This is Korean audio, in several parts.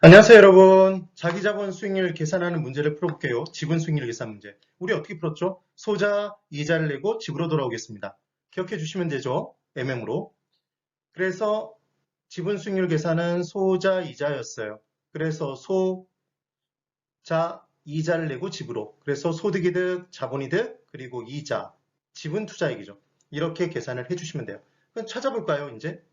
안녕하세요 여러분. 자기자본 수익률 계산하는 문제를 풀어볼게요. 지분 수익률 계산 문제. 우리 어떻게 풀었죠? 소자 이자를 내고 집으로 돌아오겠습니다. 기억해 주시면 되죠? MM으로. 그래서 지분 수익률 계산은 소자 이자였어요. 그래서 소자 이자를 내고 집으로. 그래서 소득이득 자본이득 그리고 이자. 지분 투자액이죠. 이렇게 계산을 해주시면 돼요. 그럼 찾아볼까요 이제?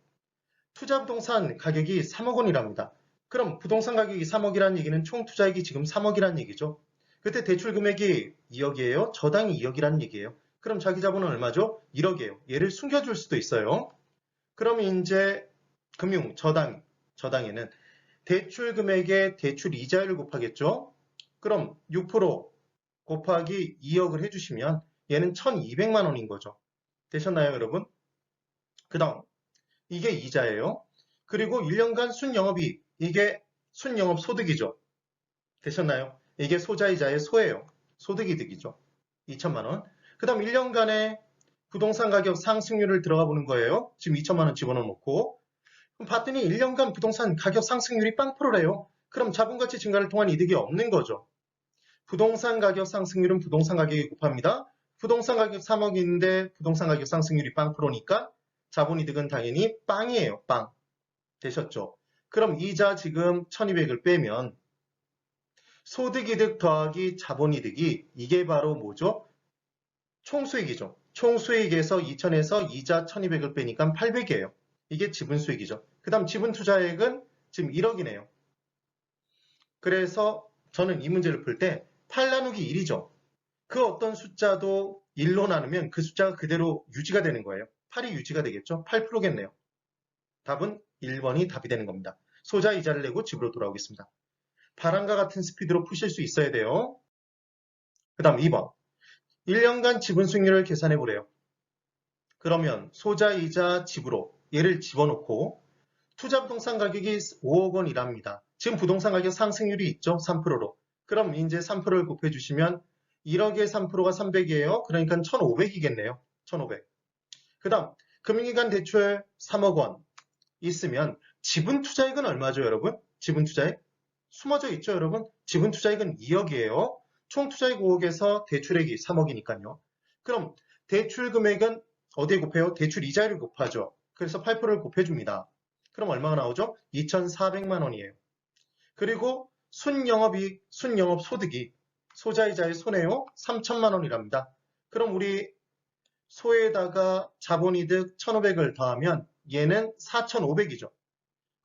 투자부동산 가격이 3억 원이랍니다 그럼 부동산 가격이 3억이라는 얘기는 총 투자액이 지금 3억이라는 얘기죠. 그때 대출 금액이 2억이에요. 저당이 2억이라는 얘기예요. 그럼 자기 자본은 얼마죠? 1억이에요. 얘를 숨겨줄 수도 있어요. 그럼 이제 금융 저당 저당에는 대출 금액에 대출 이자율을 곱하겠죠. 그럼 6% 곱하기 2억을 해주시면 얘는 1200만 원인 거죠. 되셨나요 여러분? 그 다음 이게 이자예요. 그리고 1년간 순영업이 이게 순영업 소득이죠. 되셨나요? 이게 소자이자의 소예요. 소득이득이죠. 2천만 원. 그 다음 1년간의 부동산 가격 상승률을 들어가 보는 거예요. 지금 2천만 원 집어넣어 놓고 그럼 봤더니 1년간 부동산 가격 상승률이 빵프로래요. 그럼 자본가치 증가를 통한 이득이 없는 거죠. 부동산 가격 상승률은 부동산 가격이 곱합니다. 부동산 가격 3억인데 부동산 가격 상승률이 빵프로니까 자본이득은 당연히 빵이에요. 빵. 되셨죠? 그럼 이자 지금 1200을 빼면 소득이득 더하기 자본이득이 이게 바로 뭐죠? 총수익이죠. 총수익에서 2000에서 이자 1200을 빼니까 800이에요. 이게 지분 수익이죠. 그 다음 지분 투자액은 지금 1억이네요. 그래서 저는 이 문제를 풀 때 8 나누기 1이죠. 그 어떤 숫자도 1로 나누면 그 숫자가 그대로 유지가 되는 거예요. 8이 유지가 되겠죠? 8%겠네요. 답은 1번이 답이 되는 겁니다. 소자 이자를 내고 집으로 돌아오겠습니다. 바람과 같은 스피드로 푸실 수 있어야 돼요. 그 다음 2번. 1년간 지분 수익률을 계산해 보래요. 그러면 소자 이자 집으로 얘를 집어넣고 투자 부동산 가격이 5억 원이랍니다. 지금 부동산 가격 상승률이 있죠? 3%로. 그럼 이제 3%를 곱해 주시면 1억에 3%가 300이에요. 그러니까 1,500이겠네요. 1,500. 그 다음 금융기관 대출 3억 원 있으면 지분 투자액은 얼마죠, 여러분? 지분 투자액? 숨어져 있죠, 여러분? 지분 투자액은 2억이에요. 총 투자액 5억에서 대출액이 3억이니까요. 그럼 대출 금액은 어디에 곱해요? 대출 이자율을 곱하죠. 그래서 8%를 곱해줍니다. 그럼 얼마가 나오죠? 2,400만 원이에요. 그리고 순영업이 순영업 소득이 소자이자의 손해요? 3천만 원이랍니다. 그럼 우리 소에다가 자본이득 1,500을 더하면 얘는 4,500이죠.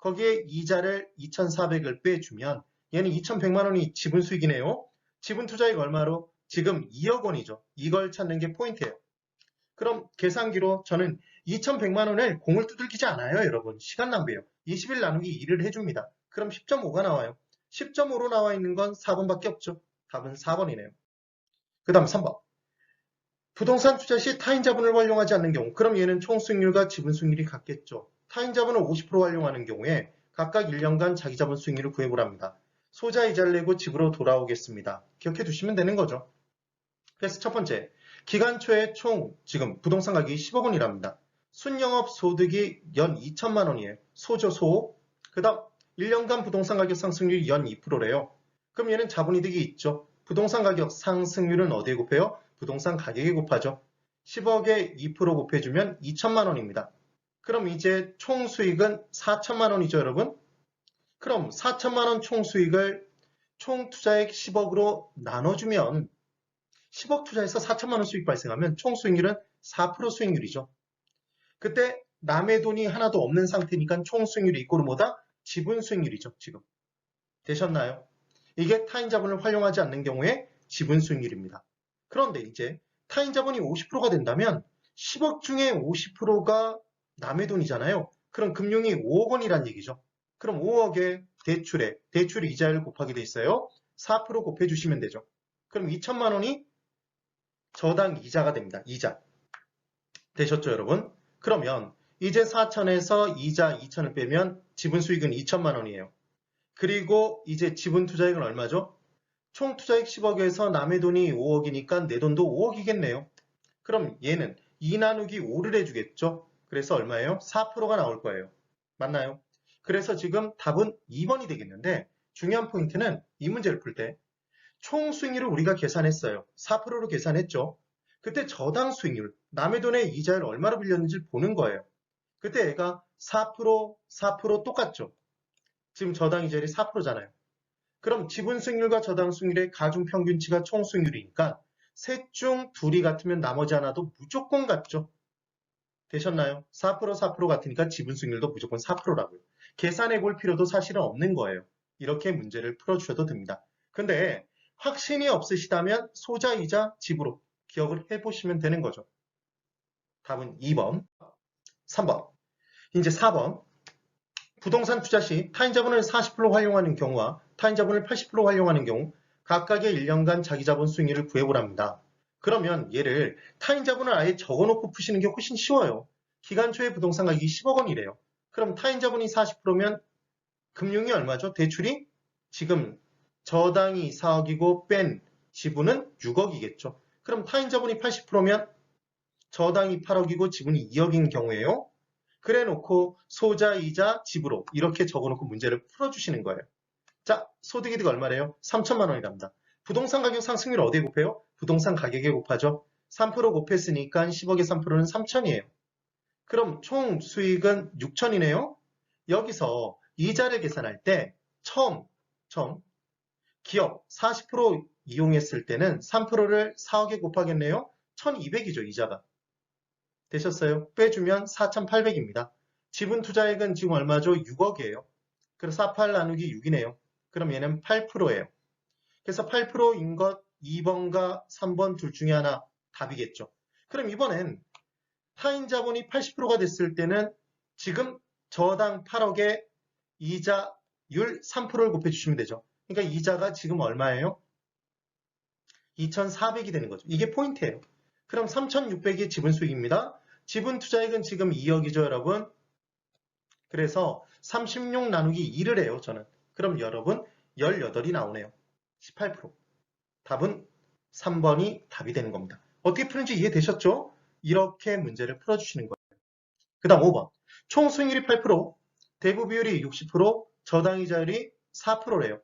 거기에 이자를 2,400을 빼주면 얘는 2,100만 원이 지분 수익이네요. 지분 투자액 얼마로? 지금 2억 원이죠. 이걸 찾는 게 포인트예요. 그럼 계산기로 저는 2,100만 원을 공을 두들기지 않아요, 여러분. 시간 낭비예요. 20일 나누기 2를 해줍니다. 그럼 10.5가 나와요. 10.5로 나와 있는 건 4번밖에 없죠. 답은 4번이네요. 그 다음 3번. 부동산 투자 시 타인 자본을 활용하지 않는 경우 그럼 얘는 총 수익률과 지분 수익률이 같겠죠. 타인 자본을 50% 활용하는 경우에 각각 1년간 자기 자본 수익률을 구해보랍니다. 소자 이자를 내고 집으로 돌아오겠습니다. 기억해 두시면 되는 거죠. 그래서 첫 번째, 기간 초에 총 지금 부동산 가격이 10억 원이랍니다. 순영업 소득이 연 2천만 원이에요. 소죠, 소. 그 다음 1년간 부동산 가격 상승률이 연 2%래요. 그럼 얘는 자본이득이 있죠. 부동산 가격 상승률은 어디에 곱해요? 부동산 가격에 곱하죠. 10억에 2% 곱해주면 2천만 원입니다. 그럼 이제 총 수익은 4천만 원이죠, 여러분? 그럼 4천만 원 총 수익을 총 투자액 10억으로 나눠주면 10억 투자해서 4천만 원 수익 발생하면 총 수익률은 4% 수익률이죠. 그때 남의 돈이 하나도 없는 상태니까 총 수익률이 이꼴은 뭐다? 지분 수익률이죠, 지금. 되셨나요? 이게 타인 자본을 활용하지 않는 경우에 지분 수익률입니다. 그런데 이제 타인 자본이 50%가 된다면 10억 중에 50%가 남의 돈이잖아요. 그럼 금융이 5억 원이란 얘기죠. 그럼 5억에 대출에 대출 이자를 곱하게 돼 있어요. 4% 곱해 주시면 되죠. 그럼 2천만 원이 저당 이자가 됩니다. 이자. 되셨죠, 여러분? 그러면 이제 4천에서 이자 2천을 빼면 지분 수익은 2천만 원이에요. 그리고 이제 지분 투자액은 얼마죠? 총 투자액 10억에서 남의 돈이 5억이니까 내 돈도 5억이겠네요. 그럼 얘는 2 나누기 5를 해주겠죠? 그래서 얼마예요? 4%가 나올 거예요. 맞나요? 그래서 지금 답은 2번이 되겠는데 중요한 포인트는 이 문제를 풀 때 총 수익률을 우리가 계산했어요. 4%로 계산했죠. 그때 저당 수익률, 남의 돈에 이자를 얼마로 빌렸는지 보는 거예요. 그때 얘가 4%, 4% 똑같죠. 지금 저당 이자율이 4%잖아요. 그럼 지분 수익률과 저당 수익률의 가중 평균치가 총 수익률이니까 셋 중 둘이 같으면 나머지 하나도 무조건 같죠. 되셨나요? 4% 4% 같으니까 지분 수익률도 무조건 4%라고요. 계산해 볼 필요도 사실은 없는 거예요. 이렇게 문제를 풀어주셔도 됩니다. 근데 확신이 없으시다면 소자이자 집으로 기억을 해보시면 되는 거죠. 답은 2번, 3번. 이제 4번. 부동산 투자 시 타인 자본을 40% 활용하는 경우와 타인 자본을 80% 활용하는 경우 각각의 1년간 자기 자본 수익률을 구해보랍니다. 그러면 얘를 타인 자본을 아예 적어놓고 푸시는 게 훨씬 쉬워요. 기간 초에 부동산 가격이 10억 원이래요. 그럼 타인 자본이 40%면 금융이 얼마죠? 대출이 지금 저당이 4억이고 뺀 지분은 6억이겠죠. 그럼 타인 자본이 80%면 저당이 8억이고 지분이 2억인 경우에요. 그래 놓고 소자 이자 집으로 이렇게 적어 놓고 문제를 풀어주시는 거예요. 자, 소득이득 얼마래요? 3천만 원이랍니다. 부동산 가격 상승률 어디에 곱해요? 부동산 가격에 곱하죠. 3% 곱했으니까 10억의 3%는 3천이에요. 그럼 총 수익은 6천이네요. 여기서 이자를 계산할 때 처음, 처음 기업 40% 이용했을 때는 3%를 4억에 곱하겠네요. 1200이죠, 이자가. 되셨어요? 빼주면 4800입니다. 지분 투자액은 지금 얼마죠? 6억이에요. 그래서 48 나누기 6이네요. 그럼 얘는 8%예요. 그래서 8%인 것 2번과 3번 둘 중에 하나 답이겠죠. 그럼 이번엔 타인 자본이 80%가 됐을 때는 지금 저당 8억에 이자율 3%를 곱해주시면 되죠. 그러니까 이자가 지금 얼마예요? 2,400이 되는 거죠. 이게 포인트예요. 그럼 3,600이 지분 수익입니다. 지분 투자액은 지금 2억이죠, 여러분. 그래서 36 나누기 2를 해요, 저는. 그럼 여러분 18이 나오네요. 18%. 답은 3번이 답이 되는 겁니다. 어떻게 푸는지 이해되셨죠? 이렇게 문제를 풀어주시는 거예요. 그 다음 5번. 총 수익률이 8%, 대부 비율이 60%, 저당 이자율이 4%래요.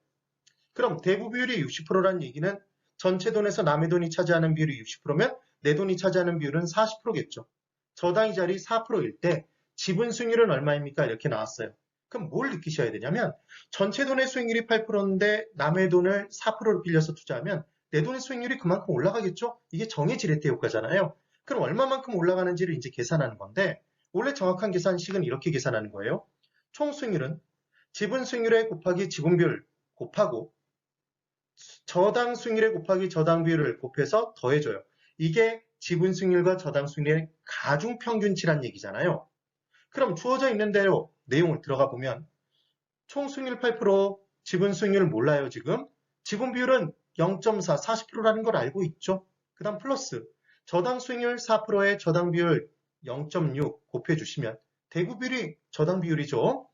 그럼 대부 비율이 60%라는 얘기는 전체 돈에서 남의 돈이 차지하는 비율이 60%면 내 돈이 차지하는 비율은 40%겠죠. 저당 이자율이 4%일 때 지분 수익률은 얼마입니까? 이렇게 나왔어요. 그럼 뭘 느끼셔야 되냐면 전체 돈의 수익률이 8%인데 남의 돈을 4%를 빌려서 투자하면 내 돈의 수익률이 그만큼 올라가겠죠? 이게 정의 지렛대 효과잖아요. 그럼 얼마만큼 올라가는지를 이제 계산하는 건데 원래 정확한 계산식은 이렇게 계산하는 거예요. 총 수익률은 지분 수익률에 곱하기 지분 비율 곱하고 저당 수익률에 곱하기 저당 비율을 곱해서 더해줘요. 이게 지분 수익률과 저당 수익률의 가중 평균치란 얘기잖아요. 그럼 주어져 있는 대로 내용을 들어가 보면 총 수익률 8%, 지분 수익률 몰라요 지금. 지분 비율은 0.4, 40%라는 걸 알고 있죠. 그 다음 플러스 저당 수익률 4%에 저당 비율 0.6 곱해 주시면 대구 비율이 저당 비율이죠.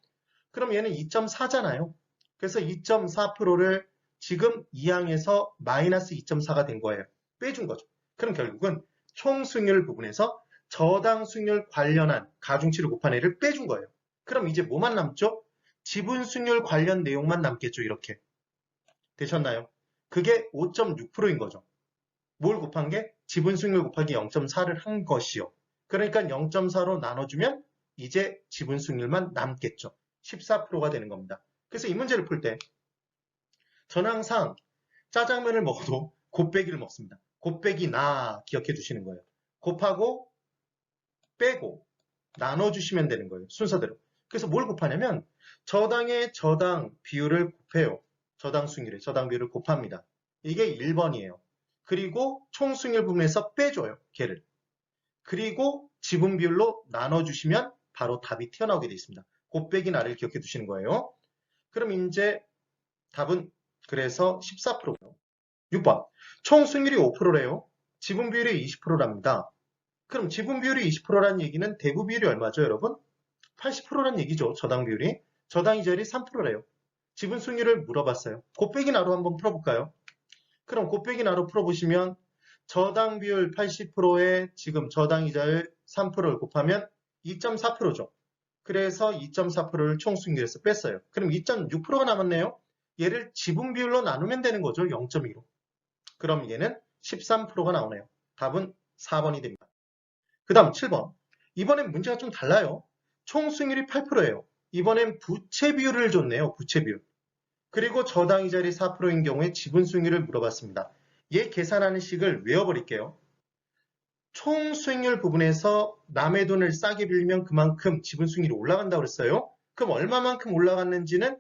그럼 얘는 2.4잖아요. 그래서 2.4%를 지금 2항에서 마이너스 2.4가 된 거예요. 빼준 거죠. 그럼 결국은 총 수익률 부분에서 저당 수익률 관련한 가중치를 곱한 애를 빼준 거예요. 그럼 이제 뭐만 남죠? 지분 수익률 관련 내용만 남겠죠. 이렇게. 되셨나요? 그게 5.6%인 거죠. 뭘 곱한 게? 지분 수익률 곱하기 0.4를 한 것이요. 그러니까 0.4로 나눠주면 이제 지분 수익률만 남겠죠. 14%가 되는 겁니다. 그래서 이 문제를 풀 때 저는 항상 짜장면을 먹어도 곱빼기를 먹습니다. 곱빼기 나 기억해 주시는 거예요. 곱하고 빼고 나눠주시면 되는 거예요. 순서대로. 그래서 뭘 곱하냐면 저당의 저당 비율을 곱해요. 저당 수익률에 저당 비율을 곱합니다. 이게 1번이에요. 그리고 총 수익률 부분에서 빼줘요. 걔를. 그리고 지분 비율로 나눠주시면 바로 답이 튀어나오게 되어 있습니다. 곱빼기 나를 기억해 두시는 거예요. 그럼 이제 답은 그래서 14%고요. 6번. 총 수익률이 5%래요. 지분 비율이 20%랍니다. 그럼 지분 비율이 20%라는 얘기는 대부 비율이 얼마죠, 여러분? 80%라는 얘기죠, 저당 비율이. 저당 이자율이 3%래요. 지분 수익률을 물어봤어요. 곱빼기 나로 한번 풀어볼까요? 그럼 곱빼기 나로 풀어보시면 저당 비율 80%에 지금 저당 이자율 3%를 곱하면 2.4%죠. 그래서 2.4%를 총 수익률에서 뺐어요. 그럼 2.6%가 남았네요. 얘를 지분 비율로 나누면 되는 거죠. 0.2로. 그럼 얘는 13%가 나오네요. 답은 4번이 됩니다. 그 다음 7번. 이번엔 문제가 좀 달라요. 총 수익률이 8%예요. 이번엔 부채 비율을 줬네요. 부채 비율. 그리고 저당 이자율이 4%인 경우에 지분 수익률을 물어봤습니다. 얘 계산하는 식을 외워버릴게요. 총 수익률 부분에서 남의 돈을 싸게 빌리면 그만큼 지분 수익률이 올라간다고 그랬어요. 그럼 얼마만큼 올라갔는지는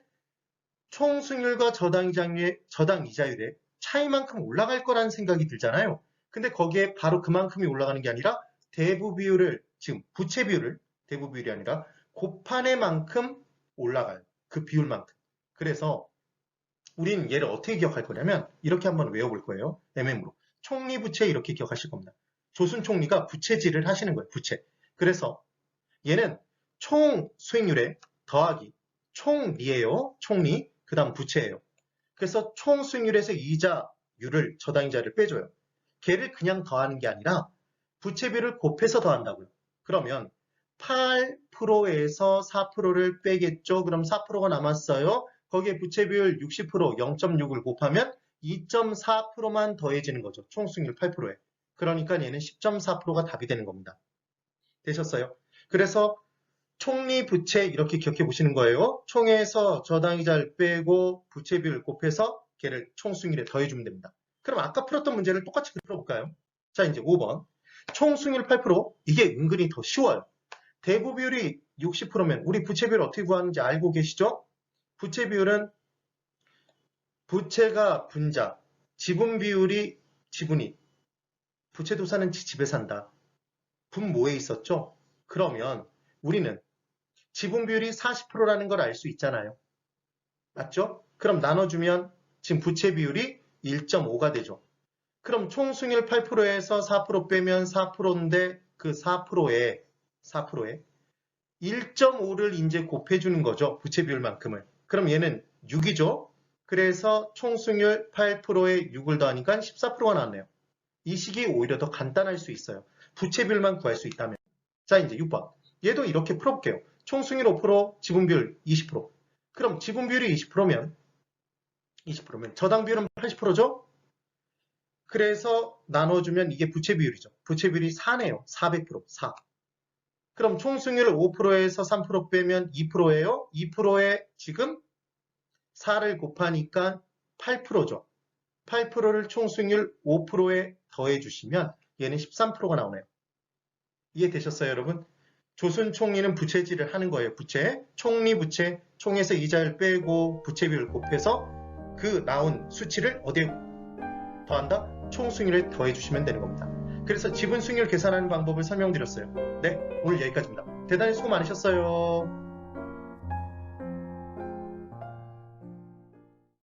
총 수익률과 저당 이자율의, 저당 이자율의 차이만큼 올라갈 거라는 생각이 들잖아요. 근데 거기에 바로 그만큼이 올라가는 게 아니라 대부 비율을 지금 부채 비율을 대부 비율이 아니라 곱한의 만큼 올라가요. 그 비율만큼. 그래서 우리는 얘를 어떻게 기억할 거냐면 이렇게 한번 외워볼 거예요. MM으로. 총리 부채 이렇게 기억하실 겁니다. 조순 총리가 부채질을 하시는 거예요. 부채. 그래서 얘는 총 수익률에 더하기 총리예요. 총리. 그 다음 부채예요. 그래서 총 수익률에서 이자율을 저당이자를 빼줘요. 걔를 그냥 더하는 게 아니라 부채비를 곱해서 더한다고요. 그러면 8%에서 4%를 빼겠죠. 그럼 4%가 남았어요. 거기에 부채 비율 60% 0.6을 곱하면 2.4%만 더해지는 거죠. 총 수익률 8%에. 그러니까 얘는 10.4%가 답이 되는 겁니다. 되셨어요? 그래서 총리 부채 이렇게 기억해 보시는 거예요. 총에서 저당이자를 빼고 부채 비율 곱해서 걔를 총 수익률에 더해주면 됩니다. 그럼 아까 풀었던 문제를 똑같이 풀어볼까요? 자 이제 5번 총 수익률 8% 이게 은근히 더 쉬워요. 대부 비율이 60%면 우리 부채 비율 어떻게 구하는지 알고 계시죠? 부채 비율은 부채가 분자, 지분 비율이 지분이 부채도사는 집에 산다. 분모에 있었죠? 그러면 우리는 지분 비율이 40%라는 걸 알 수 있잖아요. 맞죠? 그럼 나눠주면 지금 부채 비율이 1.5가 되죠. 그럼 총 수익률 8%에서 4% 빼면 4%인데 그 4%에 4%에 1.5를 이제 곱해주는 거죠. 부채 비율만큼을. 그럼 얘는 6이죠. 그래서 총 수익률 8%에 6을 더하니까 14%가 나왔네요. 이 식이 오히려 더 간단할 수 있어요. 부채 비율만 구할 수 있다면. 자 이제 6번. 얘도 이렇게 풀어볼게요. 총 수익률 5%, 지분 비율 20%. 그럼 지분 비율이 20%면 20%면 저당 비율은 80%죠? 그래서 나눠주면 이게 부채 비율이죠. 부채 비율이 4네요. 400%, 4. 그럼 총 수익률 5%에서 3% 빼면 2%예요. 2%에 지금 4를 곱하니까 8%죠. 8%를 총 수익률 5%에 더해 주시면 얘는 13%가 나오네요. 이해되셨어요, 여러분? 조순 총리는 부채질을 하는 거예요. 부채, 총리 부채, 총에서 이자를 빼고 부채 비율 곱해서 그 나온 수치를 어디에 더한다? 총 수익률에 더해 주시면 되는 겁니다. 그래서 지분 수익률 계산하는 방법을 설명드렸어요. 네, 오늘 여기까지입니다. 대단히 수고 많으셨어요.